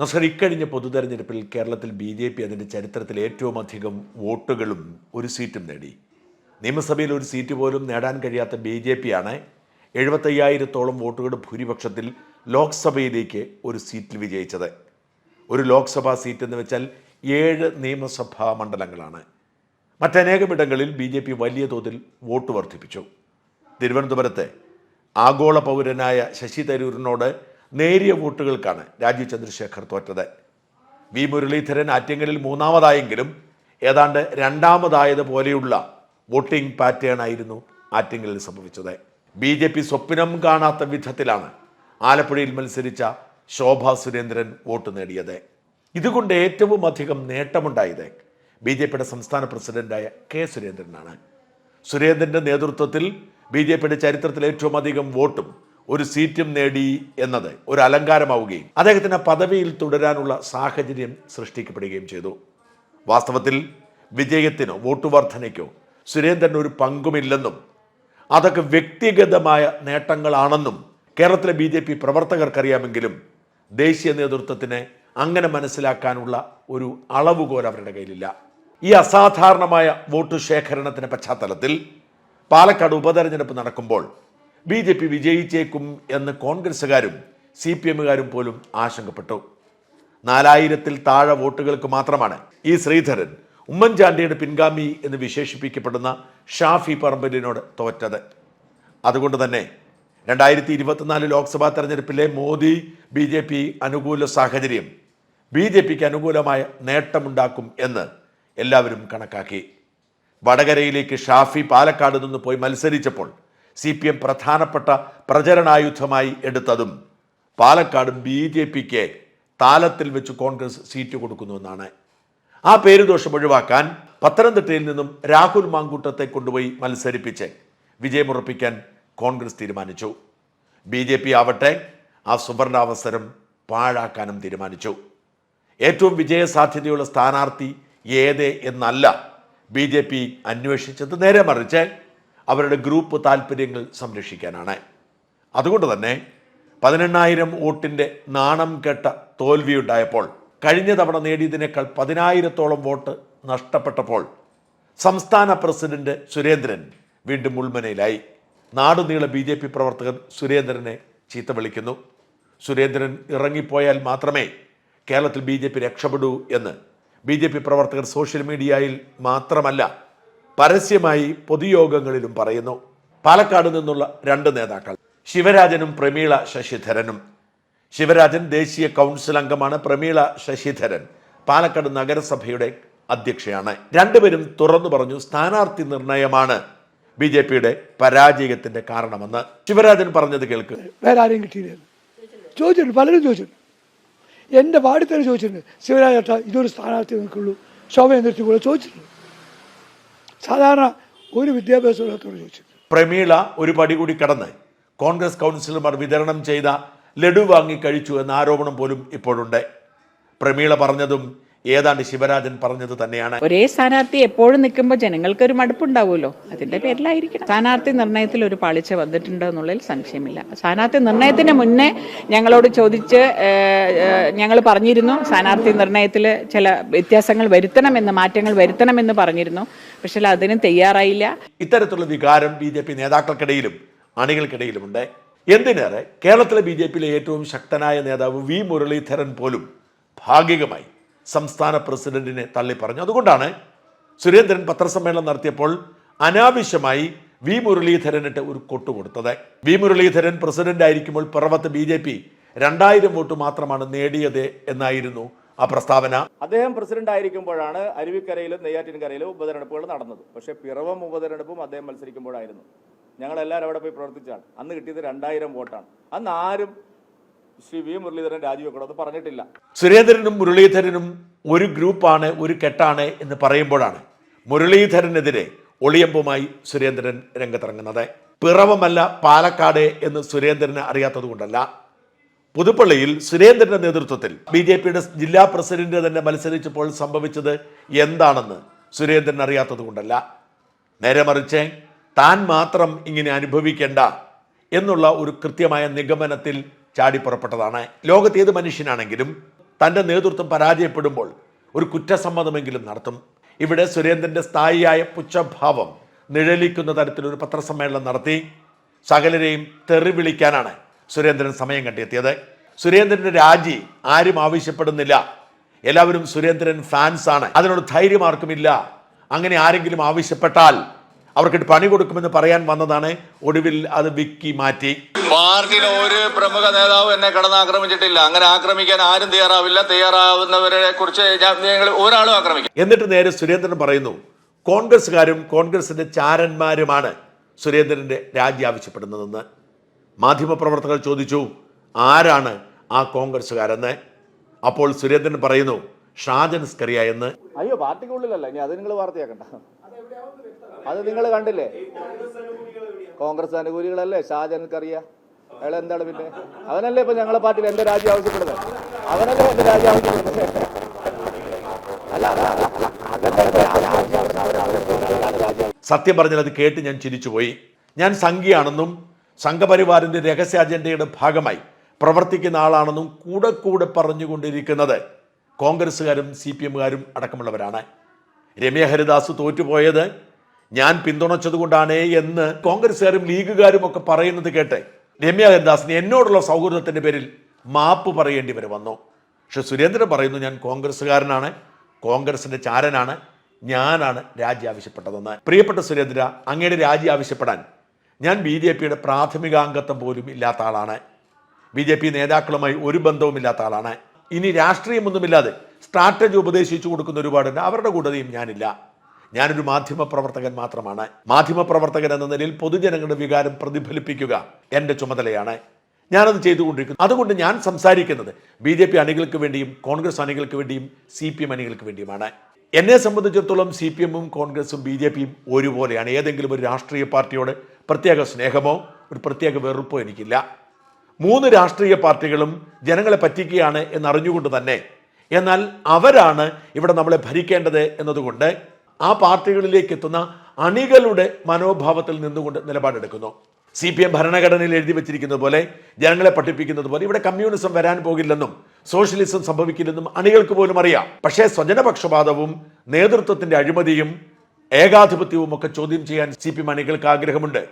നസ്കർ ഇക്കഴിഞ്ഞ പൊതുതെരഞ്ഞെടുപ്പിൽ കേരളത്തിൽ B J P അതിന്റെ ചരിത്രത്തിൽ ഏറ്റവും അധികം വോട്ടുകളും ഒരു സീറ്റും നേടി. നിയമസഭയിൽ ഒരു സീറ്റ് പോലും നേടാൻ കഴിയാത്ത ബി ജെ പി ആണ് എഴുപത്തയ്യായിരത്തോളം വോട്ടുകളുടെ ഭൂരിപക്ഷത്തിൽ ലോക്സഭയിലേക്ക് ഒരു സീറ്റിൽ വിജയിച്ചത്. ഒരു ലോക്സഭാ സീറ്റ് എന്ന് വെച്ചാൽ ഏഴ് നിയമസഭാ മണ്ഡലങ്ങളാണ്. മറ്റനേകം ഇടങ്ങളിൽ ബി ജെ പി വലിയ തോതിൽ വോട്ട് വർദ്ധിപ്പിച്ചു. തിരുവനന്തപുരത്ത് ആഗോള പൗരനായ ശശി തരൂരിനോട് നേരിയ വോട്ടുകൾക്കാണ് രാജീവ് ചന്ദ്രശേഖർ തോറ്റത്. വി മുരളീധരൻ ആറ്റിങ്ങലിൽ മൂന്നാമതായെങ്കിലും ഏതാണ്ട് രണ്ടാമതായത് പോലെയുള്ള വോട്ടിംഗ് പാറ്റേൺ ആയിരുന്നു ആറ്റിങ്ങലിൽ സംഭവിച്ചത്. ബി ജെ പി സ്വപ്നം കാണാത്ത വിധത്തിലാണ് ആലപ്പുഴയിൽ മത്സരിച്ച ശോഭ സുരേന്ദ്രൻ വോട്ട് നേടിയത്. ഇതുകൊണ്ട് ഏറ്റവും അധികം നേട്ടമുണ്ടായത് ബി ജെ പിയുടെ സംസ്ഥാന പ്രസിഡന്റായ കെ സുരേന്ദ്രനാണ്. സുരേന്ദ്രന്റെ നേതൃത്വത്തിൽ ബി ജെ പിയുടെ ചരിത്രത്തിൽ ഏറ്റവും അധികം വോട്ടും ഒരു സീറ്റും നേടി എന്നത് ഒരു അലങ്കാരമാവുകയും അദ്ദേഹത്തിന് പദവിയിൽ തുടരാനുള്ള സാഹചര്യം സൃഷ്ടിക്കപ്പെടുകയും ചെയ്തു. വാസ്തവത്തിൽ വിജയത്തിനോ വോട്ട് വർധനയ്ക്കോ സുരേന്ദ്രൻ ഒരു പങ്കുമില്ലെന്നും അതൊക്കെ വ്യക്തിഗതമായ നേട്ടങ്ങളാണെന്നും കേരളത്തിലെ ബി ജെ പി പ്രവർത്തകർക്കറിയാമെങ്കിലും ദേശീയ നേതൃത്വത്തിന് അങ്ങനെ മനസ്സിലാക്കാനുള്ള ഒരു അളവുകോൽ അവരുടെ കയ്യിലില്ല. ഈ അസാധാരണമായ വോട്ട് ശേഖരണത്തിന്റെ പശ്ചാത്തലത്തിൽ പാലക്കാട് ഉപതെരഞ്ഞെടുപ്പ് നടക്കുമ്പോൾ ബി ജെ പി വിജയിച്ചേക്കും എന്ന് കോൺഗ്രസ്സുകാരും സി പി എമ്മുകാരും പോലും ആശങ്കപ്പെട്ടു. നാലായിരത്തിൽ താഴെ വോട്ടുകൾക്ക് മാത്രമാണ് ഈ ശ്രീധരൻ ഉമ്മൻചാണ്ടിയുടെ പിൻഗാമി എന്ന് വിശേഷിപ്പിക്കപ്പെടുന്ന ഷാഫി പറമ്പലിനോട് തോറ്റത്. അതുകൊണ്ട് തന്നെ രണ്ടായിരത്തി ഇരുപത്തിനാല് ലോക്സഭാ തെരഞ്ഞെടുപ്പിലെ മോദി ബി ജെ പി അനുകൂല സാഹചര്യം ബി ജെ പിക്ക് അനുകൂലമായ നേട്ടമുണ്ടാക്കും എന്ന് എല്ലാവരും കണക്കാക്കി. വടകരയിലേക്ക് ഷാഫി പാലക്കാട് നിന്ന് പോയി മത്സരിച്ചപ്പോൾ സി പി എം പ്രധാനപ്പെട്ട പ്രചരണായുധമായി എടുത്തതും പാലക്കാട് ബി ജെ പിക്ക് താലത്തിൽ വെച്ച് കോൺഗ്രസ് സീറ്റ് കൊടുക്കുന്നുവെന്നാണ് ആ പേരുദോഷം ഒഴിവാക്കാൻ പത്തനംതിട്ടയിൽ നിന്നും രാഹുൽ മാങ്കൂട്ടത്തെ കൊണ്ടുപോയി മത്സരിപ്പിച്ച് വിജയമുറപ്പിക്കാൻ കോൺഗ്രസ് തീരുമാനിച്ചു. ബി ജെ പി ആവട്ടെ ആ സുവർണാവസരം പാഴാക്കാനും തീരുമാനിച്ചു. ഏറ്റവും വിജയസാധ്യതയുള്ള സ്ഥാനാർത്ഥി ഏത് എന്നല്ല ബി ജെ പി അന്വേഷിച്ചത് നേരെ മറിച്ച് അവരുടെ ഗ്രൂപ്പ് താല്പര്യങ്ങൾ സംരക്ഷിക്കാനാണ്. അതുകൊണ്ട് തന്നെ പതിനെണ്ണായിരം വോട്ടിന്റെ നാണം കെട്ട തോൽവിയുണ്ടായപ്പോൾ കഴിഞ്ഞ തവണ നേടിയതിനേക്കാൾ പതിനായിരത്തോളം വോട്ട് നഷ്ടപ്പെട്ടപ്പോൾ സംസ്ഥാന പ്രസിഡന്റ് സുരേന്ദ്രൻ വീണ്ടും മുൾമനയിലായി. നാടുനീള ബി ജെ പി പ്രവർത്തകർ സുരേന്ദ്രനെ ചീത്ത വിളിക്കുന്നു. സുരേന്ദ്രൻ ഇറങ്ങിപ്പോയാൽ മാത്രമേ കേരളത്തിൽ ബി ജെ പി രക്ഷപ്പെടൂ എന്ന് ബി ജെ പി പ്രവർത്തകർ സോഷ്യൽ മീഡിയയിൽ മാത്രമല്ല പരസ്യമായി പൊതുയോഗങ്ങളിലും പറയുന്നു. പാലക്കാട് നിന്നുള്ള രണ്ട് നേതാക്കൾ. ശിവരാജനും പ്രമീള ശശിധരനും. ശിവരാജൻ ദേശീയ കൗൺസിൽ അംഗമാണ് പ്രമീള ശശിധരൻ പാലക്കാട് നഗരസഭയുടെ അധ്യക്ഷയാണ്. രണ്ടുപേരും തുറന്നു പറഞ്ഞു സ്ഥാനാർത്ഥി നിർണയമാണ് ബി ജെ പിയുടെ പരാജയത്തിന്റെ കാരണമെന്ന്. ശിവരാജൻ പറഞ്ഞത് കേൾക്ക്. വേറെ ആരെയും കിട്ടിയില്ല. ചോദിച്ചിട്ടുണ്ട് പലരും ചോദിച്ചിട്ടുണ്ട്. എന്റെ വാർഡിൽ തന്നെ ചോദിച്ചിട്ടുണ്ട് ശിവരാജ ഇതൊരു സ്ഥാനാർത്ഥി നിൽക്കുള്ളൂ ശോഭയെ കൂടെ ചോദിച്ചിട്ടുണ്ട്. സാധാരണ ഒരു വിദ്യാഭ്യാസത്തോട് ചോദിച്ചു പ്രമീള ഒരു പടി കൂടി കടന്ന് കോൺഗ്രസ് കൗൺസിലർമാർ വിതരണം ചെയ്ത ലഡു വാങ്ങി കഴിച്ചു എന്ന ആരോപണം പോലും ഇപ്പോഴുണ്ട്. പ്രമീള പറഞ്ഞതും ഏതാണ്ട് ശിവരാജൻ പറഞ്ഞത് തന്നെയാണ്. ഒരേ സ്ഥാനാർത്ഥി എപ്പോഴും നിൽക്കുമ്പോൾ ജനങ്ങൾക്ക് ഒരു മടുപ്പുണ്ടാവുമല്ലോ. അതിന്റെ പേരിലായിരിക്കണം. സ്ഥാനാർത്ഥി നിർണയത്തിൽ ഒരു പാളിച്ച വന്നിട്ടുണ്ട് എന്നുള്ളതിൽ സംശയമില്ല. സ്ഥാനാർത്ഥി നിർണയത്തിന് മുന്നേ ഞങ്ങളോട് ചോദിച്ച് ഞങ്ങൾ പറഞ്ഞിരുന്നു സ്ഥാനാർത്ഥി നിർണയത്തിൽ ചില വ്യത്യാസങ്ങൾ വരുത്തണമെന്ന് മാറ്റങ്ങൾ വരുത്തണമെന്ന് പറഞ്ഞിരുന്നു. പക്ഷേ അതിന് തയ്യാറായില്ല. ഇത്തരത്തിലുള്ള വികാരം ബി ജെ പി നേതാക്കൾക്കിടയിലും അണികൾക്കിടയിലുമുണ്ട്. എന്തിനേറെ കേരളത്തിലെ ബി ജെ പിയിലെ ഏറ്റവും ശക്തനായ നേതാവ് വി മുരളീധരൻ പോലും ഭാഗികമായി സംസ്ഥാന പ്രസിഡന്റിനെ തള്ളി പറഞ്ഞു അതുകൊണ്ടാണ് സുരേന്ദ്രൻ പത്രസമ്മേളനം നടത്തിയപ്പോൾ അനാവശ്യമായി വി മുരളീധരനിട്ട് ഒരു കൊട്ടു കൊടുത്തത്. വി മുരളീധരൻ പ്രസിഡന്റ് ആയിരിക്കുമ്പോൾ പിറവത്ത് ബി ജെ പി രണ്ടായിരം വോട്ട് മാത്രമാണ് നേടിയത് എന്നായിരുന്നു ആ പ്രസ്താവന. അദ്ദേഹം പ്രസിഡന്റ് ആയിരിക്കുമ്പോഴാണ് അരുവിക്കരയിലും നെയ്യാറ്റിൻകരയിലും ഉപതെരഞ്ഞെടുപ്പുകൾ നടന്നത്. പക്ഷേ പിറവം ഉപതെരഞ്ഞെടുപ്പും അദ്ദേഹം മത്സരിക്കുമ്പോഴായിരുന്നു. ഞങ്ങളെല്ലാവരും അവിടെ പോയി പ്രവർത്തിച്ചാണ്. അന്ന് കിട്ടിയത് രണ്ടായിരം വോട്ടാണ്. അന്ന് ആരും ശ്രീ വി മുരളീധരൻ രാജിവെക്കണം അത് പറഞ്ഞിട്ടില്ല. സുരേന്ദ്രനും മുരളീധരനും ഒരു ഗ്രൂപ്പാണ് ഒരു കെട്ടാണ് എന്ന് പറയുമ്പോഴാണ് മുരളീധരനെതിരെ ഒളിയമ്പുമായി സുരേന്ദ്രൻ രംഗത്തിറങ്ങുന്നത്. പിറവമല്ല പാലക്കാട് എന്ന് സുരേന്ദ്രന് അറിയാത്തത് കൊണ്ടല്ല പുതുപ്പള്ളിയിൽ സുരേന്ദ്രന്റെ നേതൃത്വത്തിൽ ബി ജെ പിയുടെ ജില്ലാ പ്രസിഡന്റ് തന്നെ മത്സരിച്ചപ്പോൾ സംഭവിച്ചത് എന്താണെന്ന് സുരേന്ദ്രൻ അറിയാത്തത് കൊണ്ടല്ല നേരെ മറിച്ച് താൻ മാത്രം ഇങ്ങനെ അനുഭവിക്കേണ്ട എന്നുള്ള ഒരു കൃത്യമായ നിഗമനത്തിൽ ചാടിപ്പുറപ്പെട്ടതാണ് ലോകത്ത് ഏത് മനുഷ്യനാണെങ്കിലും തന്റെ നേതൃത്വം പരാജയപ്പെടുമ്പോൾ ഒരു കുറ്റസമ്മതമെങ്കിലും നടത്തും. ഇവിടെ സുരേന്ദ്രന്റെ സ്ഥായിയായ പുച്ഛഭാവം നിഴലിക്കുന്ന തരത്തിലൊരു പത്രസമ്മേളനം നടത്തി. സകലരെയും തെറി വിളിക്കാനാണ് സുരേന്ദ്രൻ സമയം കണ്ടെത്തിയത്. സുരേന്ദ്രന്റെ രാജി ആരും ആവശ്യപ്പെടുന്നില്ല. എല്ലാവരും സുരേന്ദ്രൻ ഫാൻസ് ആണ്. അതിനോട് ധൈര്യം ആർക്കുമില്ല. അങ്ങനെ ആരെങ്കിലും ആവശ്യപ്പെട്ടാൽ അവർക്ക് പണി കൊടുക്കുമെന്ന് പറയാൻ വന്നതാണ്. ഒടുവിൽ അത് വിക്കി മാറ്റി. പാർട്ടിയിലെ ഒരു പ്രമുഖ നേതാവ് എന്നെ കടന്ന് ആക്രമിച്ചിട്ടില്ല അങ്ങനെ ആക്രമിക്കാൻ ആരും തയ്യാറാവില്ല. തയ്യാറാവുന്നവരെ കുറിച്ച് ഒരാളും ആക്രമിക്കും എന്നിട്ട് നേരെ സുരേന്ദ്രൻ പറയുന്നു കോൺഗ്രസ്സുകാരും കോൺഗ്രസിന്റെ ചാരന്മാരുമാണ് സുരേന്ദ്രന്റെ രാജി ആവശ്യപ്പെടുന്നതെന്ന്. മാധ്യമപ്രവർത്തകർ ചോദിച്ചു ആരാണ് ആ കോൺഗ്രസ്സുകാരെന്ന്? അപ്പോൾ സുരേന്ദ്രൻ പറയുന്നു ഷാജൻ സ്കറിയ എന്ന്. അയ്യോ പാർട്ടിക്കുള്ളിലല്ല. ഇനി അത് നിങ്ങൾ വാർത്തയാക്കണ്ട. അത് നിങ്ങൾ കണ്ടില്ലേ? കോൺഗ്രസ് അനുകൂലികളല്ലേ? ഷാജനക്കറിയ അയാൾ എന്താണ് പിന്നെ? അവനല്ലേ ഇപ്പൊ ഞങ്ങളെ പാർട്ടിയിൽ എന്റെ രാജ്യം ആവശ്യപ്പെടുന്നത്? അവനല്ലേ എന്റെ രാജ്യം ആവശ്യപ്പെടുന്നത്? സത്യം പറഞ്ഞാൽ അത് കേട്ട് ഞാൻ ചിരിച്ചുപോയി. ഞാൻ സംഘിയാണെന്നും സംഘപരിവാറിന്റെ രഹസ്യ അജണ്ടയുടെ ഭാഗമായി പ്രവർത്തിക്കുന്ന ആളാണെന്നും കൂടെ കൂടെ പറഞ്ഞുകൊണ്ടിരിക്കുന്നത് കോൺഗ്രസ്സുകാരും സി പി എമ്മുകാരും അടക്കമുള്ളവരാണ്. രമ്യ ഹരിദാസ് തോറ്റുപോയത് ഞാൻ പിന്തുണച്ചതുകൊണ്ടാണ് എന്ന് കോൺഗ്രസ്സുകാരും ലീഗുകാരും ഒക്കെ പറയുന്നത് കേട്ടെ. രമ്യ ഹരിദാസിന് എന്നോടുള്ള സൗഹൃദത്തിന്റെ പേരിൽ മാപ്പ് പറയേണ്ടി വരെ വന്നു. പക്ഷെ സുരേന്ദ്രൻ പറയുന്നു ഞാൻ കോൺഗ്രസ്സുകാരനാണ് കോൺഗ്രസിന്റെ ചാരനാണ് ഞാനാണ് രാജി ആവശ്യപ്പെട്ടതെന്ന്. പ്രിയപ്പെട്ട സുരേന്ദ്ര അങ്ങയുടെ രാജി ആവശ്യപ്പെടാൻ ഞാൻ ബി ജെ പിയുടെ പ്രാഥമികാംഗത്വം പോലും ഇല്ലാത്ത ആളാണ്. ബി ജെ പി നേതാക്കളുമായി ഒരു ബന്ധവുമില്ലാത്ത ആളാണ്. ഇനി രാഷ്ട്രീയമൊന്നുമില്ലാതെ സ്ട്രാറ്റജി ഉപദേശിച്ചു കൊടുക്കുന്ന ഒരുപാടുണ്ട്. അവരുടെ കൂട്ടതയും ഞാനില്ല. ഞാനൊരു മാധ്യമ പ്രവർത്തകൻ മാത്രമാണ്. മാധ്യമ പ്രവർത്തകൻ എന്ന നിലയിൽ പൊതുജനങ്ങളുടെ വികാരം പ്രതിഫലിപ്പിക്കുക എന്റെ ചുമതലയാണ്. ഞാനത് ചെയ്തുകൊണ്ടിരിക്കുന്നു. അതുകൊണ്ട് ഞാൻ സംസാരിക്കുന്നത് ബി ജെ പി അണികൾക്ക് വേണ്ടിയും കോൺഗ്രസ് അണികൾക്ക് വേണ്ടിയും സി പി എം അണികൾക്ക് വേണ്ടിയുമാണ്. എന്നെ സംബന്ധിച്ചിടത്തോളം സി പി എമ്മും കോൺഗ്രസും ബി ജെ പിയും ഒരുപോലെയാണ്. ഏതെങ്കിലും ഒരു രാഷ്ട്രീയ പാർട്ടിയോട് പ്രത്യേക സ്നേഹമോ ഒരു പ്രത്യേക വെറുപ്പോ എനിക്കില്ല. മൂന്ന് രാഷ്ട്രീയ പാർട്ടികളും ജനങ്ങളെ പറ്റിക്കുകയാണ് എന്നറിഞ്ഞുകൊണ്ട് തന്നെ എന്നാൽ അവരാണ് ഇവിടെ നമ്മളെ ഭരിക്കേണ്ടത് എന്നതുകൊണ്ട് ആ പാർട്ടികളിലേക്ക് എത്തുന്ന അണികളുടെ മനോഭാവത്തിൽ നിന്നുകൊണ്ട് നിലപാടെടുക്കുന്നു. സി പി എം ഭരണഘടനയിൽ എഴുതി വെച്ചിരിക്കുന്നത് പോലെ ജനങ്ങളെ പഠിപ്പിക്കുന്നത് പോലെ ഇവിടെ കമ്മ്യൂണിസം വരാൻ പോകില്ലെന്നും സോഷ്യലിസം സംഭവിക്കില്ലെന്നും അണികൾക്ക് പോലും അറിയാം. പക്ഷേ സ്വജനപക്ഷപാതവും നേതൃത്വത്തിന്റെ അഴിമതിയും ഏകാധിപത്യവും ഒക്കെ ചോദ്യം ചെയ്യാൻ സി പി എം അണികൾക്ക് ആഗ്രഹമുണ്ട്.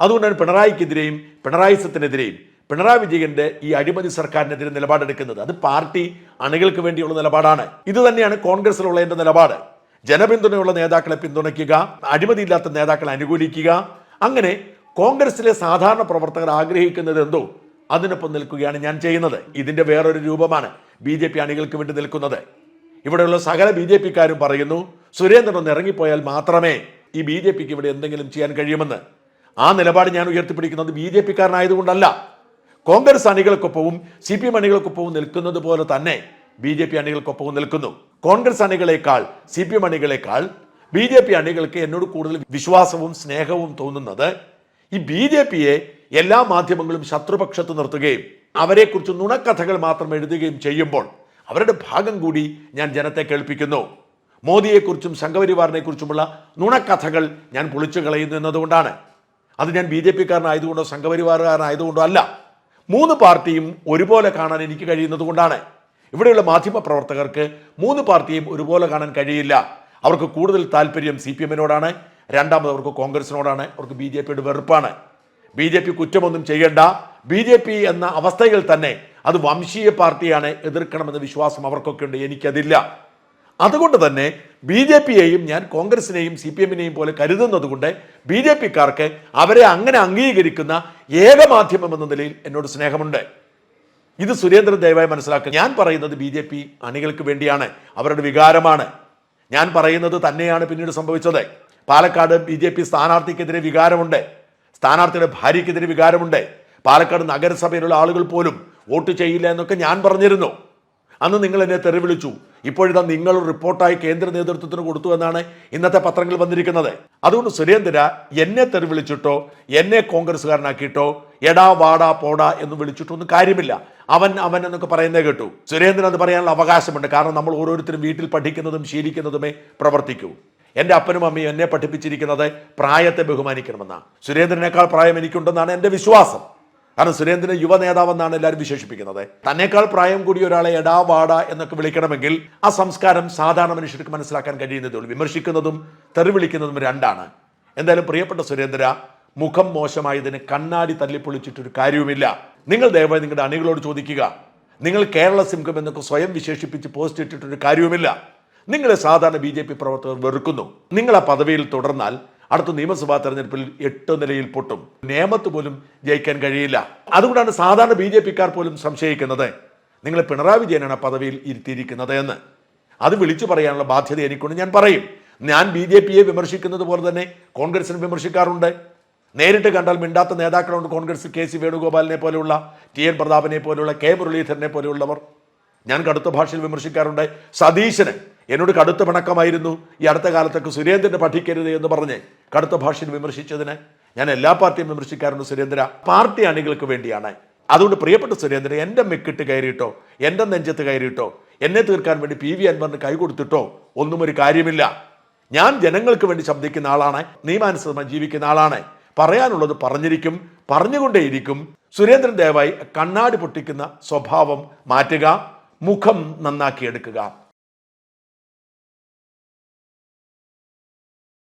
അതുകൊണ്ടാണ് പിണറായിക്കെതിരെയും പിണറായിസത്തിനെതിരെയും പിണറായി വിജയന്റെ ഈ അഴിമതി സർക്കാരിനെതിരെ നിലപാടെടുക്കുന്നത്. അത് പാർട്ടി അണികൾക്ക് വേണ്ടിയുള്ള നിലപാടാണ്. ഇത് തന്നെയാണ് കോൺഗ്രസിലുള്ള എന്റെ നിലപാട്. ജനപിന്തുണയുള്ള നേതാക്കളെ പിന്തുണയ്ക്കുക അഴിമതിയില്ലാത്ത നേതാക്കളെ അനുകൂലിക്കുക. അങ്ങനെ കോൺഗ്രസിലെ സാധാരണ പ്രവർത്തകർ ആഗ്രഹിക്കുന്നത് എന്തോ? അതിനൊപ്പം നിൽക്കുകയാണ് ഞാൻ ചെയ്യുന്നത്. ഇതിന്റെ വേറൊരു രൂപമാണ് ബി ജെ പി അണികൾക്ക് വേണ്ടി നിൽക്കുന്നത്. ഇവിടെയുള്ള സകല ബി ജെ പിക്കാരും പറയുന്നു സുരേന്ദ്രൻ ഒന്ന് ഇറങ്ങിപ്പോയാൽ മാത്രമേ ഈ ബി ജെ പിക്ക് ഇവിടെ എന്തെങ്കിലും ചെയ്യാൻ കഴിയുമെന്ന്. ആ നിലപാട് ഞാൻ ഉയർത്തിപ്പിടിക്കുന്നത് ബി ജെ പിക്കാരനായതുകൊണ്ടല്ല. കോൺഗ്രസ് അണികൾക്കൊപ്പവും സി പി എം അണികൾക്കൊപ്പവും നിൽക്കുന്നത് പോലെ തന്നെ ബി ജെ പി അണികൾക്കൊപ്പവും നിൽക്കുന്നു. കോൺഗ്രസ് അണികളെക്കാൾ സി പി എം അണികളെക്കാൾ ബി ജെ പി അണികൾക്ക് എന്നോട് കൂടുതൽ വിശ്വാസവും സ്നേഹവും തോന്നുന്നത് ഈ ബി ജെ പിയെ എല്ലാ മാധ്യമങ്ങളും ശത്രുപക്ഷത്ത് നിർത്തുകയും അവരെക്കുറിച്ച് നുണക്കഥകൾ മാത്രം എഴുതുകയും ചെയ്യുമ്പോൾ അവരുടെ ഭാഗം കൂടി ഞാൻ ജനത്തെ കേൾപ്പിക്കുന്നു. മോദിയെക്കുറിച്ചും സംഘപരിവാറിനെ കുറിച്ചുമുള്ള നുണക്കഥകൾ ഞാൻ പൊളിച്ചു കളയുന്നു എന്നതുകൊണ്ടാണ്. അത് ഞാൻ ബി ജെ പിക്കാരനായതുകൊണ്ടോ സംഘപരിവാറുകാരനായതുകൊണ്ടോ അല്ല മൂന്ന് പാർട്ടിയും ഒരുപോലെ കാണാൻ എനിക്ക് കഴിയുന്നത് കൊണ്ടാണ് ഇവിടെയുള്ള മാധ്യമ പ്രവർത്തകർക്ക് മൂന്ന് പാർട്ടിയും ഒരുപോലെ കാണാൻ കഴിയില്ല. അവർക്ക് കൂടുതൽ താല്പര്യം സി പി എമ്മിനോടാണ്. രണ്ടാമത് അവർക്ക് കോൺഗ്രസിനോടാണ്. അവർക്ക് ബി ജെ പിയുടെ വെറുപ്പാണ്. ബി ജെ പി കുറ്റമൊന്നും ചെയ്യേണ്ട. ബി ജെ പി എന്ന അവസ്ഥയിൽ തന്നെ അത് വംശീയ പാർട്ടിയാണ് എതിർക്കണമെന്ന വിശ്വാസം അവർക്കൊക്കെ ഉണ്ട്. എനിക്കതില്ല. അതുകൊണ്ട് തന്നെ ബി ജെ പിയെയും ഞാൻ കോൺഗ്രസിനെയും സി പി എമ്മിനെയും പോലെ കരുതുന്നത് കൊണ്ട് ബി ജെ പിക്കാർക്ക് അവരെ അങ്ങനെ അംഗീകരിക്കുന്ന ഏക മാധ്യമം എന്ന നിലയിൽ എന്നോട് സ്നേഹമുണ്ട്. ഇത് സുരേന്ദ്രൻ ദയവായി മനസ്സിലാക്കുക. ഞാൻ പറയുന്നത് ബി ജെ പി അണികൾക്ക് വേണ്ടിയാണ് അവരുടെ വികാരമാണ്. ഞാൻ പറയുന്നത് തന്നെയാണ് പിന്നീട് സംഭവിച്ചത്. പാലക്കാട് ബി ജെ പി സ്ഥാനാർത്ഥിക്കെതിരെ വികാരമുണ്ട്. സ്ഥാനാർത്ഥിയുടെ ഭാര്യയ്ക്കെതിരെ വികാരമുണ്ട്. പാലക്കാട് നഗരസഭയിലുള്ള ആളുകൾ പോലും വോട്ട് ചെയ്യില്ല എന്നൊക്കെ ഞാൻ പറഞ്ഞിരുന്നു. അന്ന് നിങ്ങൾ എന്നെ തെറി വിളിച്ചു ഇപ്പോഴിതാ നിങ്ങൾ റിപ്പോർട്ടായി കേന്ദ്ര നേതൃത്വത്തിന് കൊടുത്തു എന്നാണ് ഇന്നത്തെ പത്രങ്ങൾ വന്നിരിക്കുന്നത്. അതുകൊണ്ട് സുരേന്ദ്ര എന്നെ തെറി വിളിച്ചിട്ടോ എന്നെ കോൺഗ്രസ്സുകാരനാക്കിയിട്ടോ എടാ വാടാ പോടാ എന്ന് വിളിച്ചിട്ടോ ഒന്നും കാര്യമില്ല. അവൻ അവൻ എന്നൊക്കെ പറയുന്നേ കേട്ടു. സുരേന്ദ്രൻ അത് പറയാനുള്ള അവകാശമുണ്ട്. കാരണം നമ്മൾ ഓരോരുത്തരും വീട്ടിൽ പഠിക്കുന്നതും ശീലിക്കുന്നതുമേ പ്രവർത്തിക്കൂ. എന്റെ അപ്പനും അമ്മയും എന്നെ പഠിപ്പിച്ചിരിക്കുന്നത് പ്രായത്തെ ബഹുമാനിക്കണമെന്നാണ്. സുരേന്ദ്രനേക്കാൾ പ്രായം എനിക്കുണ്ടെന്നാണ് എന്റെ വിശ്വാസം. കാരണം സുരേന്ദ്രൻ യുവ നേതാവെന്നാണ് എല്ലാവരും വിശേഷിപ്പിക്കുന്നത്. തന്നെക്കാൾ പ്രായം കൂടിയ ഒരാളെ എടാ വാട എന്നൊക്കെ വിളിക്കണമെങ്കിൽ ആ സംസ്കാരം സാധാരണ മനുഷ്യർക്ക് മനസ്സിലാക്കാൻ കഴിയുന്നതേ ഉള്ളൂ. വിമർശിക്കുന്നതും തെറിവിളിക്കുന്നതും രണ്ടാണ്. എന്തായാലും പ്രിയപ്പെട്ട സുരേന്ദ്ര മുഖം മോശമായതിന് കണ്ണാടി തല്ലിപ്പൊളിച്ചിട്ടൊരു കാര്യവുമില്ല. നിങ്ങൾ ദയവായി നിങ്ങളുടെ അണികളോട് ചോദിക്കുക. നിങ്ങൾ കേരള സിംഹം എന്നൊക്കെ സ്വയം വിശേഷിപ്പിച്ച് പോസ്റ്റ് ഇട്ടിട്ടൊരു കാര്യവുമില്ല. നിങ്ങളെ സാധാരണ ബി പ്രവർത്തകർ വെറുക്കുന്നു. നിങ്ങൾ ആ പദവിയിൽ തുടർന്നാൽ അടുത്ത നിയമസഭാ തെരഞ്ഞെടുപ്പിൽ എട്ട് നിലയിൽ പൊട്ടും. നേമത്ത് പോലും ജയിക്കാൻ കഴിയില്ല. അതുകൊണ്ടാണ് സാധാരണ ബി ജെ പിക്കാർ പോലും സംശയിക്കുന്നത്. നിങ്ങളെ പിണറായി വിജയനാണ് പദവിയിൽ ഇരുത്തിയിരിക്കുന്നത് എന്ന്. അത് വിളിച്ചു പറയാനുള്ള ബാധ്യത എനിക്കൊണ്ട്. ഞാൻ പറയും ഞാൻ ബി ജെ പിയെ വിമർശിക്കുന്നത് പോലെ തന്നെ കോൺഗ്രസിനെ വിമർശിക്കാറുണ്ട്. നേരിട്ട് കണ്ടാൽ മിണ്ടാത്ത നേതാക്കളുണ്ട് കോൺഗ്രസ് കെ സി വേണുഗോപാലിനെ പോലെയുള്ള ടി എൻ പ്രതാപനെ പോലെയുള്ള കെ മുരളീധരനെ പോലെയുള്ളവർ. ഞാൻ കടുത്ത ഭാഷയിൽ വിമർശിക്കാറുണ്ട്. സതീശന് എന്നോട് കടുത്ത പിണക്കമായിരുന്നു. ഈ അടുത്ത കാലത്തൊക്കെ സുരേന്ദ്രനെ പഠിക്കരുത് എന്ന് പറഞ്ഞ് കടുത്ത ഭാഷയിൽ വിമർശിച്ചതിന് ഞാൻ എല്ലാ പാർട്ടിയും വിമർശിക്കാറുണ്ട് സുരേന്ദ്ര. പാർട്ടി അണികൾക്ക് വേണ്ടിയാണ്. അതുകൊണ്ട് പ്രിയപ്പെട്ട സുരേന്ദ്രൻ എന്റെ മെക്കിട്ട് കയറിയിട്ടോ എന്റെ നെഞ്ചത്ത് കയറിയിട്ടോ എന്നെ തീർക്കാൻ വേണ്ടി പി വി അൻവറിന് കൈ കൊടുത്തിട്ടോ ഒന്നും ഒരു കാര്യമില്ല. ഞാൻ ജനങ്ങൾക്ക് വേണ്ടി ശബ്ദിക്കുന്ന ആളാണ് നിയമാനുസൃതമായി ജീവിക്കുന്ന ആളാണ്. പറയാനുള്ളത് പറഞ്ഞിരിക്കും പറഞ്ഞുകൊണ്ടേയിരിക്കും. സുരേന്ദ്രൻ ദയവായി കണ്ണാടി പൊട്ടിക്കുന്ന സ്വഭാവം മാറ്റുക. മുഖം നന്നാക്കിയെടുക്കുക.